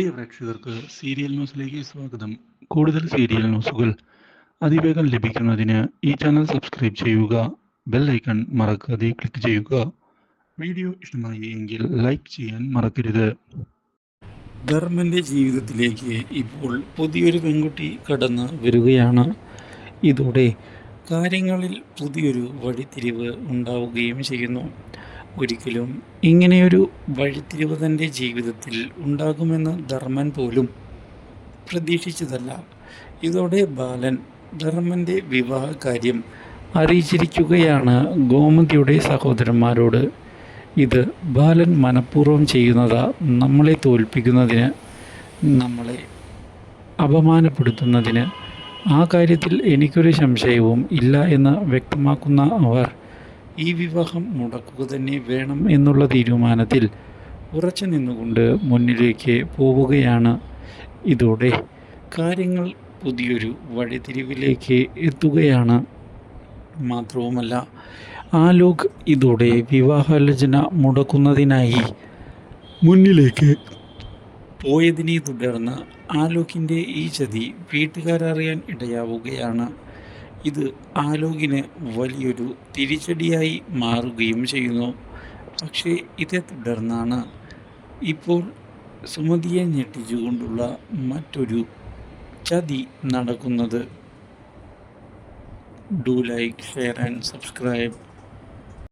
പ്രിയ പ്രേക്ഷകർക്ക് സീരിയൽ ന്യൂസിലേക്ക് സ്വാഗതം. കൂടുതൽ സീരിയൽ ന്യൂസുകൾ അതിവേഗം ലഭിക്കുന്നതിന് ഈ ചാനൽ സബ്സ്ക്രൈബ് ചെയ്യുക ബെൽ ഐക്കൺ മറക്കാതെ ക്ലിക്ക് ചെയ്യുക. വീഡിയോ ഇഷ്ടമായി എങ്കിൽ ലൈക്ക് ചെയ്യാൻ മറക്കരുത്. ധർമ്മന്റെ ജീവിതത്തിലേക്ക് ഇപ്പോൾ പുതിയൊരു പെൺകുട്ടി കടന്നു വരികയാണ്. ഇതോടെ കാര്യങ്ങളിൽ പുതിയൊരു വഴിത്തിരിവ് ഉണ്ടാവുകയും ചെയ്യുന്നു. ഒരിക്കലും ഇങ്ങനെയൊരു വഴിത്തിരിവ് തന്റെ ജീവിതത്തിൽ ഉണ്ടാകുമെന്ന് ധർമ്മൻ പോലും പ്രതീക്ഷിച്ചതല്ല. ഇതോടെ ബാലൻ ധർമ്മന്റെ വിവാഹ കാര്യം അറിയിച്ചിരിക്കുകയാണ് ഗോമതിയുടെ സഹോദരന്മാരോട്. ഇത് ബാലൻ മനഃപൂർവം ചെയ്യുന്നതാ നമ്മളെ തോൽപ്പിക്കുന്നതിന് നമ്മളെ അപമാനപ്പെടുത്തുന്നതിന്. ആ കാര്യത്തിൽ എനിക്കൊരു സംശയവും ഇല്ല എന്ന് വ്യക്തമാക്കുന്ന അവർ ഈ വിവാഹം മുടക്കുക തന്നെ വേണം എന്നുള്ള തീരുമാനത്തിൽ ഉറച്ചു നിന്നുകൊണ്ട് മുന്നിലേക്ക് പോവുകയാണ്. ഇതോടെ കാര്യങ്ങൾ പുതിയൊരു വഴിതിരിവിലേക്ക് എത്തുകയാണ്. മാത്രവുമല്ല ആലോക് ഇതോടെ വിവാഹാലോചന മുടക്കുന്നതിനായി മുന്നിലേക്ക് പോയതിനെ തുടർന്ന് ആലോക്കിന്റെ ഈ ചതി വീട്ടുകാരറിയാൻ ഇടയാവുകയാണ്. ഇത് ആലോകിന് വലിയൊരു തിരിച്ചടിയായി മാറുകയും ചെയ്യുന്നു. പക്ഷേ ഇതേ തുടർന്നാണ് ഇപ്പോൾ സുമതിയെ ഞെട്ടിച്ചുകൊണ്ടുള്ള മറ്റൊരു ചതി നടക്കുന്നത്. Do like share and subscribe.